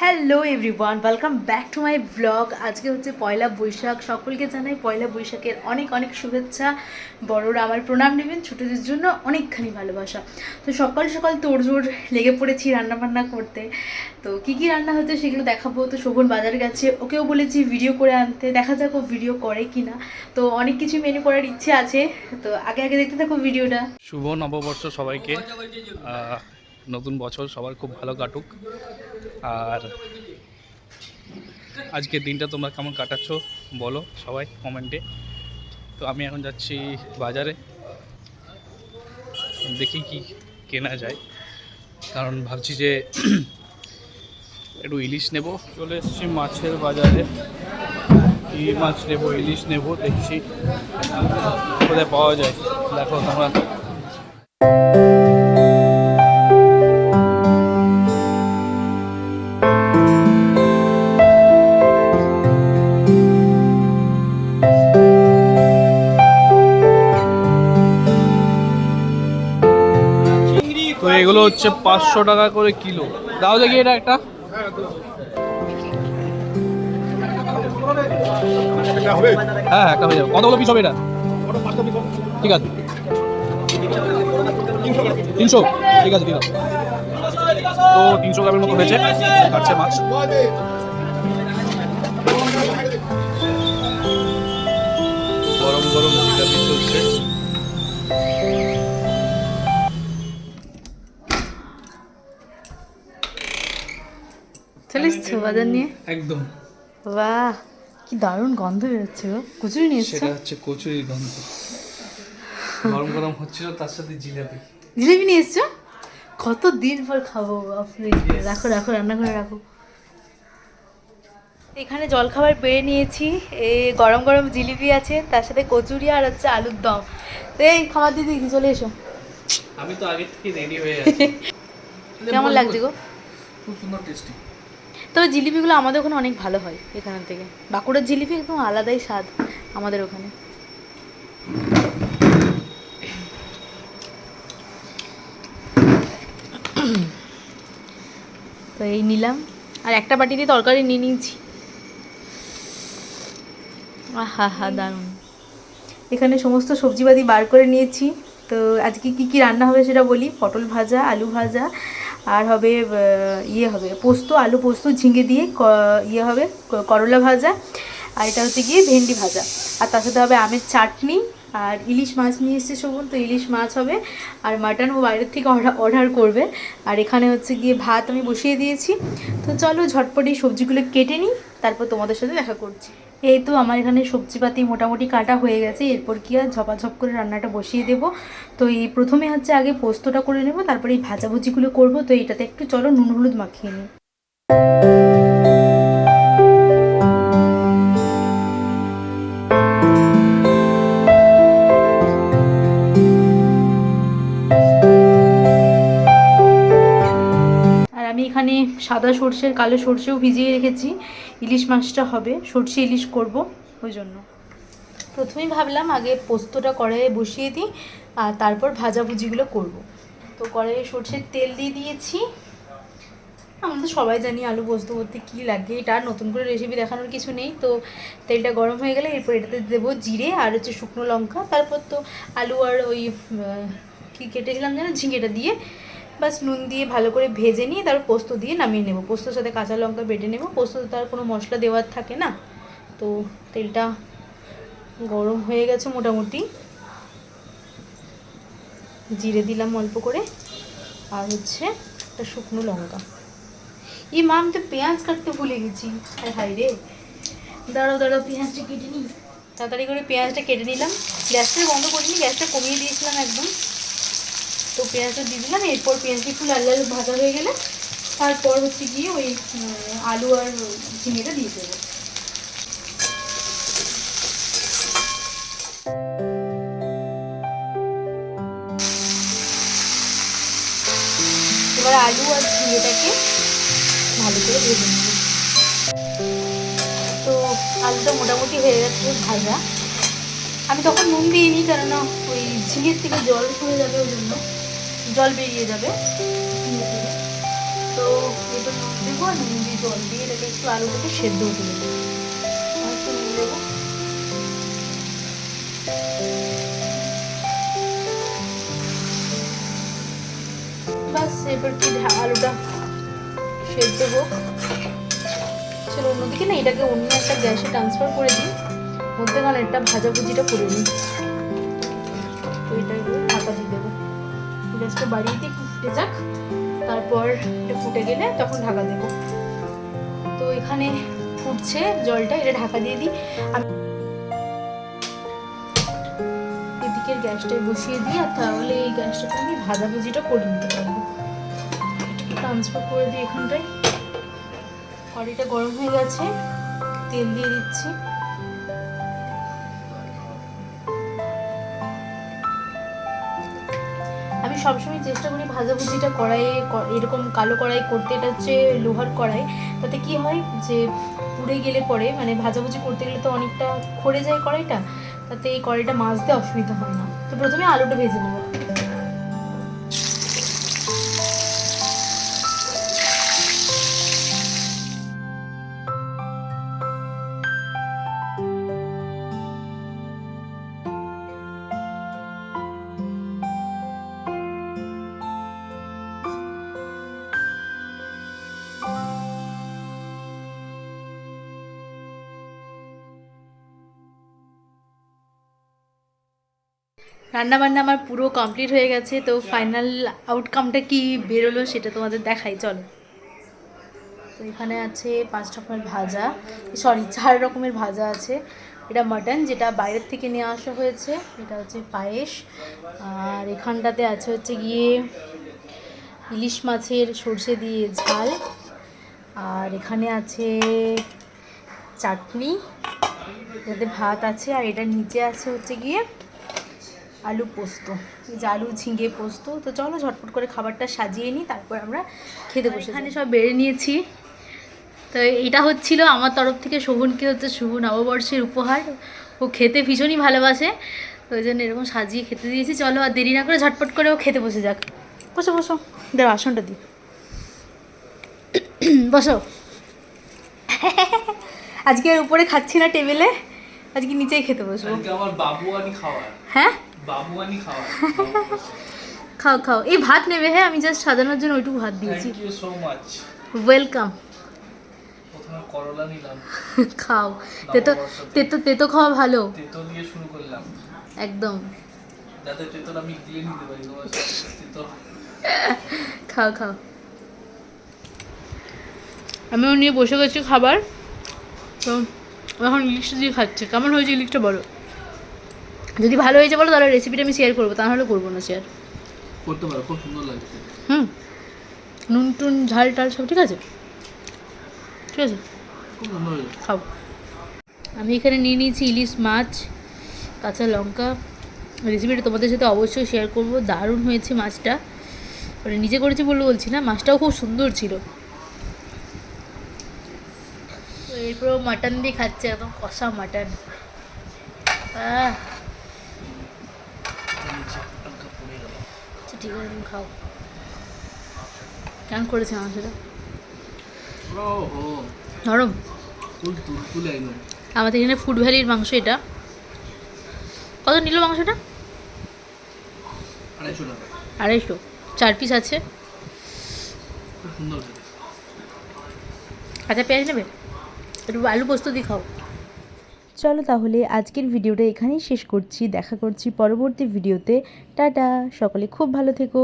Hello everyone welcome back to my blog আজকে হচ্ছে পয়লা বৈশাখ। সকলকে জানাই পয়লা বৈশাখের অনেক অনেক শুভেচ্ছা। বড়রা আমার প্রণাম নেবেন, ছোটদের জন্য অনেকখানি ভালোবাসা। তো সকাল সকাল তোড়জোড় লেগে পড়েছি রান্না বান্না করতে। তো কী কী রান্না হচ্ছে সেগুলো দেখাবো। তো শোভন বাজার গেছে। ওকেও বলেছি ভিডিও করে আনতে। দেখা যাক ও ভিডিও করে কি না তো অনেক কিছু মেনু করার ইচ্ছে আছে। তো আগে আগে দেখতে থাকো ভিডিওটা শুভ নববর্ষ সবাইকে। নতুন বছর, সবার খুব ভালো কাটুক। আর আজকের দিনটা তোমরা কেমন কাটাচ্ছ বলো সবাই কমেন্টে। তো আমি এখন যাচ্ছি বাজারে। দেখি কি কেনা যায়। কারণ ভাবছি যে একটু ইলিশ নেব। চলে এসেছি মাছের বাজারে। কি মাছ নেব, ইলিশ নেব, দেখছি। কোথায় পাওয়া যায়? দেখো তোমরা। তো এগুলো হচ্ছে পাঁচশো টাকা করে কিলো। দাও দেখি এটা একটা। হ্যাঁ একটা হয়ে যাবে। কতগুলো পিস হবে এটা? ঠিক আছে। তিনশো? ঠিক আছে, দিলাম। তো তিনশো গ্রামের মতো হয়েছে। কাটছে মাছ। গরম গরম চলছে চলে এসছো বাজার নিয়ে? একদম। বাহ কি দারুণ গন্ধ বেরোচ্ছে গো। কুচুরি নিয়ে এসছো? সেটা হচ্ছে কচুরির গন্ধ। গরম গরম হচ্ছিল তার সাথে জিলাপি। জিলেবি নিয়ে এসছো? কত দিন পর খাব বাপরে। রাখো রাখো রান্না করে রাখো। এখানে জলখাবার পেয়ে নিয়েছি। এই গরম গরম জিলিপি আছে তার সাথে কচুরি আর হচ্ছে আলুর দম। তো এই খাবার দিদি চলে এসো। আমি তো আগে থেকে রেডি হয়ে আছি। কেমন লাগছে গো? খুব সুন্দর টেস্টি তবে জিলিপিগুলো আমাদের ওখানে অনেক ভালো হয় এখান থেকে। বাঁকুড়ার জিলিপি একদম আলাদাই স্বাদ আমাদের ওখানে। তো এই নিলাম। আর একটা বাটি দিয়ে তরকারি নিয়ে নিয়েছি। আহা হা দারুণ। এখানে সমস্ত সবজিবাদি বার করে নিয়েছি। তো আজকে কি কি রান্না হবে সেটা বলি? পটল ভাজা আলু ভাজা আর হবে ইয়ে হবে, পোস্ত, আলু পোস্ত ঝিঙে দিয়ে ইয়ে হবে করলা ভাজা, আর এটা হচ্ছে গিয়ে ভেন্ডি ভাজা। আর তার সাথে হবে আমের চাটনি, আর ইলিশ মাছ নিয়ে এসছে শোভন, তো ইলিশ মাছ হবে, আর মাটন ও বাইরের থেকে অর্ডার অর্ডার করবে। আর এখানে হচ্ছে গিয়ে ভাত আমি বসিয়ে দিয়েছি। তো চলো ঝটপট এই সবজিগুলো কেটে নিই, তারপর তোমাদের সাথে দেখা করছি। এই তো আমার এখানে সবজিপাতি মোটামুটি কাটা হয়ে গেছে, এরপর কি আর ঝপাঝপ করে রান্নাটা বসিয়ে দেব। তো এই প্রথমে হচ্ছে আগে পোস্তটা করে নেব, তারপরে এই ভাজাভুজিগুলো করব। তো এটাতে একটু চলো নুন হলুদ মাখিয়ে নিই। এখানে সাদা সর্ষের, কালো সর্ষেও ভিজিয়ে রেখেছি। ইলিশ মাছটা হবে, সর্ষে ইলিশ করব ওই জন্য। প্রথমেই ভাবলাম আগে পোস্তটা কড়াইয়ে বসিয়ে দিই, আর তারপর ভাজাভুজিগুলো করব। তো কড়াইয়ে সর্ষের তেল দিয়ে দিয়েছি। আমরা তো সবাই জানি আলু পোস্ত করতে কী লাগে, এটা নতুন করে রেসিপি দেখানোর কিছু নেই। তো তেলটা গরম হয়ে গেলে এরপর এটাতে দেবো জিরে আর হচ্ছে শুকনো লঙ্কা। তারপর তো আলু আর ওই কী কেটেছিলাম যেন ঝিঙেটা দিয়ে বাস নুন দিয়ে ভালো করে ভেজে নিয়ে তারপর পোস্ত দিয়ে নামিয়ে নেব। পোস্তর সাথে কাঁচা লঙ্কা বেটে নেব। পোস্ত তার কোনো মশলা দেওয়ার থাকে না। তো তেলটা গরম হয়ে গেছে মোটামুটি। জিরে দিলাম অল্প করে। আর হচ্ছে একটা শুকনো লঙ্কা। ই মা, আমি তো পেঁয়াজ কাটতে ভুলে গেছি। হায় হাই রে। দাঁড়াও দাঁড়াও, পেঁয়াজটা কেটে নিই। তাড়াতাড়ি করে পেঁয়াজটা কেটে নিলাম। গ্যাসটা বন্ধ করিনি, গ্যাসটা কমিয়ে দিয়েছিলাম একদম। তো পেঁয়াজটা দিয়ে দিলাম, এরপর পেঁয়াজটা একটু লাল লাল ভাজা হয়ে গেলে তারপর হচ্ছে গিয়ে ওই আলু আর ঝিঙেটা দিয়ে দেবো। এবার আলু আর ঝিঙেটাকে ভালো করে ভেজে নেব। তো আলুটা মোটামুটি হয়ে গেছে ভাজা। আমি তখন নুন দিইনি, কেননা ওই ঝিঙের থেকে জল হয়ে যাবে ওই জন্য। জল বেরিয়ে যাবে। তো এবার নুন দেবো আর নুন দিয়ে জল দিয়ে এটাকে একটু আলুটাকে সেদ্ধ হতে দেবো বাস, এবার কি আলুটা সেদ্ধ হোক। চলো অন্যদিকে না, এটাকে অন্য একটা গ্যাসে ট্রান্সফার করে দিই। মধ্যেখানে একটা ভাজাভুজিটা করে নিই। তো এটা গ্যাসটা বাড়িয়ে দিয়ে ফুটে যাক। তারপর এটা ফুটে গেলে তখন ঢাকা দেবো। তো এখানে ফুটছে জলটা, এটা ঢাকা দিয়ে দিই। আমি এদিকের গ্যাসটায় বসিয়ে দিই, আর তাহলে এই গ্যাসটাতে আমি ভাজাভুজিটা করে নিতে পারব। এটাকে ট্রান্সফার করে দিই এখানটায়। কড়াইটা গরম হয়ে গেছে, তেল দিয়ে দিচ্ছি। সবসময় চেষ্টা করি ভাজাভুজিটা কড়াইয়ে এরকম কালো কড়াই করতে, এটা হচ্ছে লোহার কড়াই। তাতে কি হয় যে পুড়ে গেলে পরে মানে ভাজাভুজি করতে গেলে তো অনেকটা খড়ে যায় কড়াইটা, তাতে এই কড়াইটা মাজতে অসুবিধা হয় না। তো প্রথমে আলুটা ভেজে নেব। রান্না বান্না আমার পুরো কমপ্লিট হয়ে গেছে, তো ফাইনাল আউটকামটা কি বেরোলো সেটা তোমাদের দেখাই, চলো। তো এখানে আছে পাঁচ রকমের ভাজা সরি চার রকমের ভাজা আছে। এটা মাটন যেটা বাইরের থেকে নিয়ে আসা হয়েছে, এটা হচ্ছে পায়েস। আর এখানটাতে আছে হচ্ছে গিয়ে ইলিশ মাছের সর্ষে দিয়ে ঝাল। আর এখানে আছে চাটনি, এটাতে ভাত আছে, আর এটার নিচে আছে হচ্ছে গিয়ে আলু পোস্ত। এই যে আলু ঝিঙে পোস্ত। তো চলো ঝটপট করে খাবারটা সাজিয়ে নিই তারপর আমরা খেতে বসে এখানে সব বেড়ে নিয়েছি। তো এটা হচ্ছিল আমার তরফ থেকে শোভনকে হচ্ছে শুভ নববর্ষের উপহার। ও খেতে ভীষণই ভালোবাসে তো ওই জন্য এরকম সাজিয়ে খেতে দিয়েছি। চলো আর দেরি না করে ঝটপট করে ও খেতে বসে যাক। বসো বসো। দাও আসনটা দি বসো। আজকে আর উপরে খাচ্ছি না টেবিলে আজকে নিচেই খেতে বসবো। হ্যাঁ? বাবুয়ানি খাওয়ার খাও খাও। এই ভাত নেবে হ্যাঁ আমি জাস্ট সাজানোর জন্য ওইটুকু ভাত দিয়েছি। Thank you so much welcome প্রথমে করলা নিলাম। খাও। তেতো তেতো তেতো খাওয়া ভালো? তেতো দিয়ে শুরু করলাম। একদম। যাতে তেতোর আমি গিলে নিতে পারি তেতো। খাও খাও। আমিও নিয়ে বসে গেছি খাবার। তো এখন ইলিশটা দিয়ে খাচ্ছে। কেমন হয়েছে ইলিশটা বলো? যদি ভালো হয়েছে বলো তাহলে রেসিপিটা আমি শেয়ার করব। তাহলে করব না শেয়ার করতে পারো খুব সুন্দর লাগছে। হুম। নুন টুন ঝাল টাল সব ঠিক আছে? ঠিক আছে? খাও আমি এখানে নিয়ে নিয়েছি ইলিশ মাছ কাঁচা লঙ্কা। রেসিপিটা তোমাদের সাথে অবশ্যই শেয়ার করব। দারুণ হয়েছে মাছটা। মানে নিজে করেছি বলে বলছি না মাছটাও খুব সুন্দর ছিল। তো এরপরেও মাটন দিয়ে খাচ্ছে একদম কষা মাটন আহ নিচে হালকা পড়ে গেল আচ্ছা ঠিক আছে তুমি খাও। কেমন করেছে ও নরম? আমাদের এখানে ফুড ভ্যালির মাংস এটা। কত নিল মাংসটা? আড়াইশো চার পিস আছে। কাঁচা পেঁয়াজ নেবে? একটু আলু পোস্ত দিয়ে খাও। চলো তাহলে আজকের ভিডিওটা এখানেই শেষ করছি। দেখা করছি পরবর্তী ভিডিওতে। টাটা, সকলে খুব ভালো থেকো।